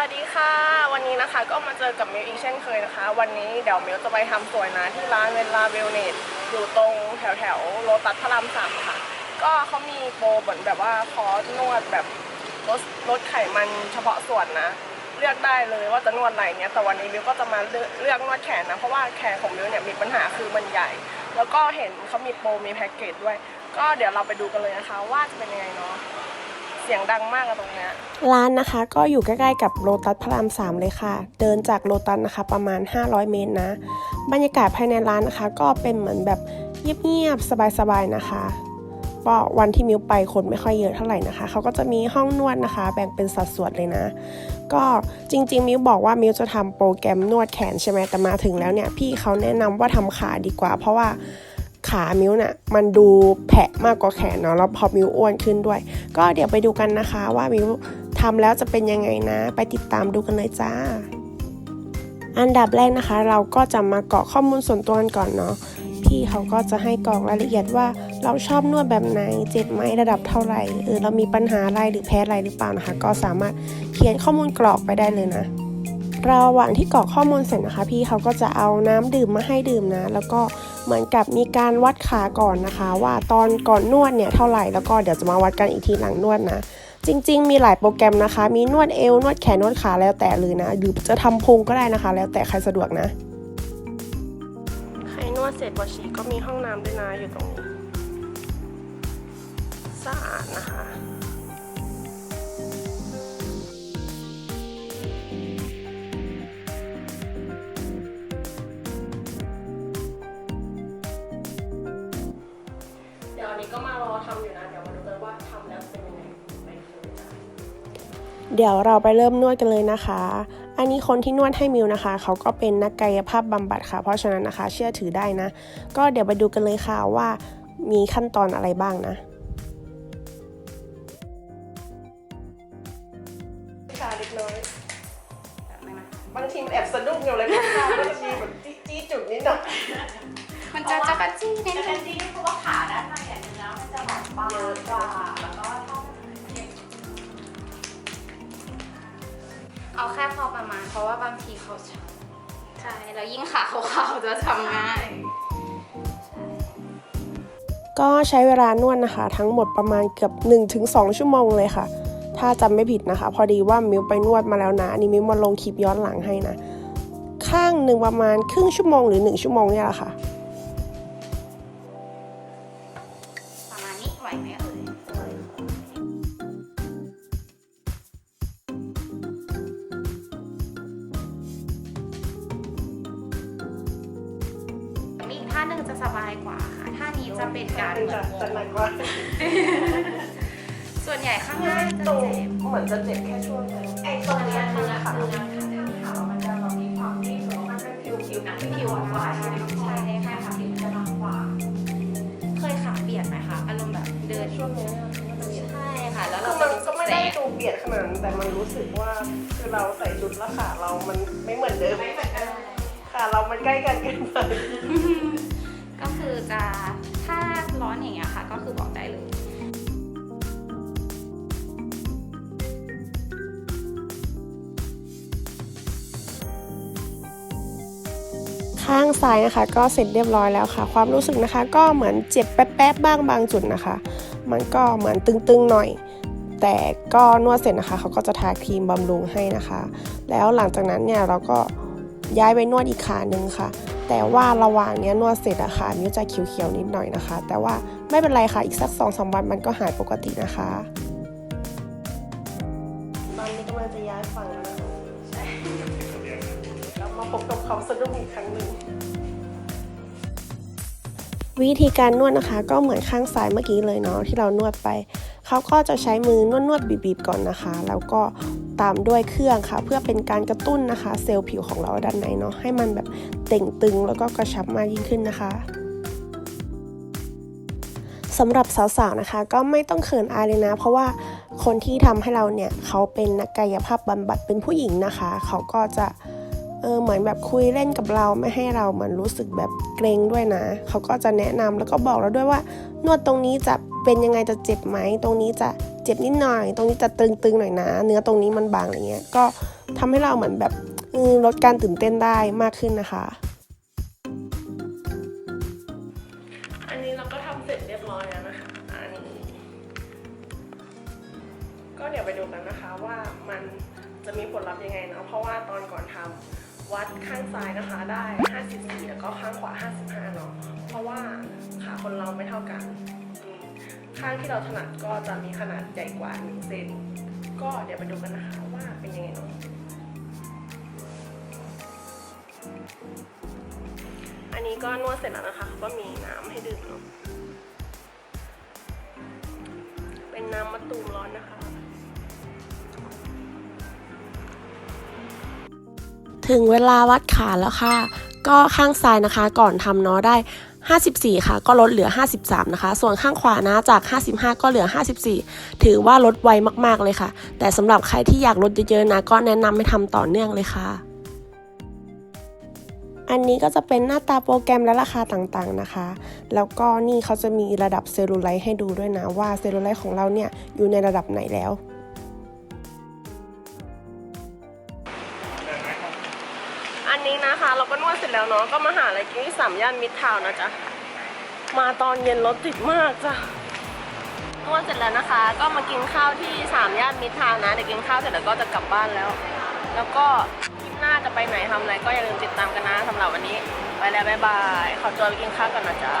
วัสดีค่ะ วันนี้นะคะก็มาเจอกับมิวอีกเช่นเคยนะคะ วันนี้เดี๋ยวมิวจะไปทำสวยนะที่ร้านเวลาเวลเนสอยู่ตรงแถวแถวโลตัสพระรามสามค่ะ ก็เขามีโปรเหมือนแบบว่าคอร์สนวดแบบลดลดไขมันเฉพาะส่วนนะ เลือกได้เลยว่าจะนวดอะไรเนี้ยแต่วันนี้มิวก็จะมาเลือกเลือกนวดแขนนะเพราะว่าแขนของมิวเนี่ยมีปัญหาคือมันใหญ่ แล้วก็เห็นเขามีโปรมีแพ็กเกจด้วย ก็เดี๋ยวเราไปดูกันเลยนะคะ ว่าจะเป็นยังไงเนาะ เสียงดังมากอะตรงเนี้ยร้านนะคะก็อยู่ใกล้ๆกับโลตัสพระรามสามเลยค่ะ เดินจากโลตัสนะคะประมาณ 500 เมตรนะ บรรยากาศภายในร้านนะคะ ก็เป็นเหมือนแบบเงียบๆสบายๆนะคะก็วันที่มิวไปคนไม่ค่อยเยอะเท่าไหร่นะคะ เขาก็จะมีห้องนวดนะคะ แบ่งเป็นสัดส่วนเลยนะ ก็จริง ๆ มิวบอกว่ามิวจะทำโปรแกรมนวดแขนใช่ไหมแต่มาถึงแล้วเนี่ย พี่เขาแนะนำว่าทำขาดีกว่า เพราะว่า ขามิวเนี่ยมันดูแผะมากกว่าแขนเนาะแล้วพอมิวอ้วนขึ้นด้วย ก็เดี๋ยวไปดูกันนะคะว่ามิวทำแล้วจะเป็นยังไงนะ ไปติดตามดูกันเลยจ้า อันดับแรกนะคะ เราก็จะมากรอกข้อมูลส่วนตัวกันก่อนเนาะพี่เขาก็จะให้กรอกรายละเอียดว่าเราชอบนวดแบบไหนเจ็บไหมระดับเท่าไหร่เออเรามีปัญหาอะไรหรือแพ้อะไรหรือเปล่านะคะ ก็สามารถเขียนข้อมูลกรอกไปได้เลยนะระหว่างที่กรอกข้อมูลเสร็จนะคะ พี่เขาก็จะเอาน้ำดื่มมาให้ดื่มนะ แล้วก็ เหมือนกับมีการวัดขาก่อนนะคะ ว่าตอนก่อนนวดเนี่ยเท่าไหร่แล้วก็เดี๋ยวจะมาวัดกันอีกทีหลังนวดนะ จริง ๆ มีหลายโปรแกรมนะคะ มีนวดเอวนวดแขนนวดขาแล้วแต่เลยนะ หรือจะทำพุงก็ได้นะคะ แล้วแต่ใครสะดวกนะใครนวดเสร็จวอชีก็มีห้องน้ำด้วยนะอยู่ตรงนี้สะอาดนะคะ ทำอยู่นะ เดี๋ยวมาดูกันว่าทำแล้วเป็นยังไงไปดูจ้ะเดี๋ยวเราไปเริ่มนวดกันเลยนะคะ อันนี้คนที่นวดให้มิวนะคะ เขาก็เป็นนักกายภาพบำบัดค่ะ เพราะฉะนั้นนะคะ เชื่อถือได้นะ ก็เดี๋ยวไปดูกันเลยค่ะว่ามีขั้นตอนอะไรบ้างนะชาเล็กน้อยบางทีมันแอบสะดุ้งอยู่เลยนะคะบางทีแบบจี้จุดนิดหน่อยมันจะจะกระจี้นิดจะนึเป็นง ราณเพราะว่าบางทีเขาช้ำใช่แล้วยิ่งขาเขาเขาจะทำง่ายก็ใช้เวลานวดนะคะ ทั้งหมดประมาณเกือบ 1-2 ชั่วโมงเลยค่ะ ถ้าจำไม่ผิดนะคะ พอดีว่ามิวไปนวดมาแล้วนะอันนี่มิวมาลงคลิปย้อนหลังให้นะ ข้างหนึ่งประมาณครึ่งชั่วโมงหรือ 1 ชั่วโมงเนี่ยแหละค่ะ หนึ่งจะสบายกว่าค่ะท่านี้จะเป็นการเหมือนจะหนักกว่าส่วนใหญ่ข้างล่างจะเจ็บเหมือนจะเจ็บแค่ช่วงไอ้ตรงเนี้ยคืองานคือขาด้านขามันจะแบบมีความนิ่มหรือว่ามันเป็นผิวผิวหนังที่ผิวกว่าใช่ไหมใช่ใช่ค่ะผิวจะบางกว่า เคยขาเบียดไหมคะอารมณ์แบบเดินช่วงนี้ใช่ค่ะแล้วคืเราอมันก็ไม่ได้ดูเบียดขนาดนั้นแต่มันรู้สึกว่าคือเราใส่ชุดแล้วขาเรามันไม่เหมือนเดิมไม่เหมือนกันขาเรามันใกล้กันเกินไป ก็คือจะถ้าร้อนอย่างเงี้ยค่ะ ก็คือบอกได้เลยข้างซ้ายนะคะ ก็เสร็จเรียบร้อยแล้วค่ะ ความรู้สึกนะคะ ก็เหมือนเจ็บแป๊บๆบ้างบางจุดนะคะ มันก็เหมือนตึงๆหน่อย แต่ก็นวดเสร็จนะคะเขาก็จะทาครีมบำรุงให้นะคะ แล้วหลังจากนั้นเนี่ยเราก็ย้ายไปนวดอีกขาหนึ่งค่ะ แต่ว่าระหว่างเนี้ยนวดเสร็จอะค่ะนิ้วจะเขียวๆนิดหน่อยนะคะ แต่ว่าไม่เป็นไรค่ะอีกสักสองสามวันมันก็หายปกตินะคะตอนนี้กำลังจะย้ายฝั่งแล้วนะใช่แล้วมาพบกับความสะดุ้งอีกครั้งหนึ่งวิธีการนวดนะคะก็เหมือนข้างซ้ายเมื่อกี้เลยเนาะที่เรานวดไป เขาก็จะใช้มือนวดนวดๆบีบๆก่อนนะคะ แล้วก็ ตามด้วยเครื่องค่ะ เพื่อเป็นการกระตุ้นนะคะ เซลล์ผิวของเราด้านในเนาะให้มันแบบเต่งตึงแล้วก็กระชับมากยิ่งขึ้นนะคะสำหรับสาวๆนะคะ ก็ไม่ต้องเขินอายเลยนะ เพราะว่าคนที่ทำให้เราเนี่ยเขาเป็นนักกายภาพบำบัดเป็นผู้หญิงนะคะ เขาก็จะเออเหมือนแบบคุยเล่นกับเราไม่ให้เราเหมือนรู้สึกแบบเกรงด้วยนะ เขาก็จะแนะนำแล้วก็บอกเราด้วยว่านวดตรงนี้จะเป็นยังไงจะเจ็บไหมตรงนี้จะ เจ็บนิดหน่อย ตรงนี้จะตึงๆหน่อยนะ เนื้อตรงนี้มันบางอะไรเงี้ย ก็ทำให้เราเหมือนแบบลดการตื่นเต้นได้มากขึ้นนะคะ อันนี้เราก็ทำเสร็จเรียบร้อยแล้วนะคะ อันนี้ ก็เดี๋ยวไปดูกันนะคะว่ามันจะมีผลลัพธ์ยังไงเนาะ เพราะว่าตอนก่อนทำวัดข้างซ้ายนะคะได้ 54 แล้วก็ข้างขวา 55 เนาะ เพราะว่าขาคนเราไม่เท่ากัน ข้างที่เราถนัดก็จะมีขนาดใหญ่กว่า1เซนก็เดี๋ยวไปดูกันนะคะว่าเป็นยังไงเนาะอันนี้ก็นวดเสร็จแล้วนะคะก็มีน้ำให้ดื่มเนาะเป็นน้ำมะตูมร้อนนะคะถึงเวลาวัดขาแล้วค่ะ ก็ข้างซ้ายนะคะ ก่อนทำเนาะได้ 54 ค่ะ ก็ลดเหลือ 53 นะคะ ส่วนข้างขวานะจาก 55 ก็เหลือ 54 ถือว่าลดไวมากๆเลยค่ะ แต่สำหรับใครที่อยากลดเยอะๆนะ ก็แนะนำให้ทำต่อเนื่องเลยค่ะ อันนี้ก็จะเป็นหน้าตาโปรแกรมและราคาต่างๆนะคะ แล้วก็นี่เขาจะมีระดับเซลลูไลท์ให้ดูด้วยนะว่าเซลลูไลท์ของเราเนี่ยอยู่ในระดับไหนแล้ว อันนี้นะคะ เราก็นวดเสร็จแล้วเนาะก็มาหาอะไรกินที่สามย่านมิตรทาวน์นะจ๊ะมาตอนเย็นรถติดมากจ้ะนวดเสร็จแล้วนะคะ ก็มากินข้าวที่สามย่านมิตรทาวน์นะเดี๋ยวกินข้าวเสร็จแล้วก็จะกลับบ้านแล้ว แล้วก็คลิปหน้าจะไปไหนทำอะไรก็อย่าลืมติดตามกันนะสำหรับวันนี้ ไปแล้วบ๊ายบายขอตัวไปกินข้าวก่อนนะจ๊ะ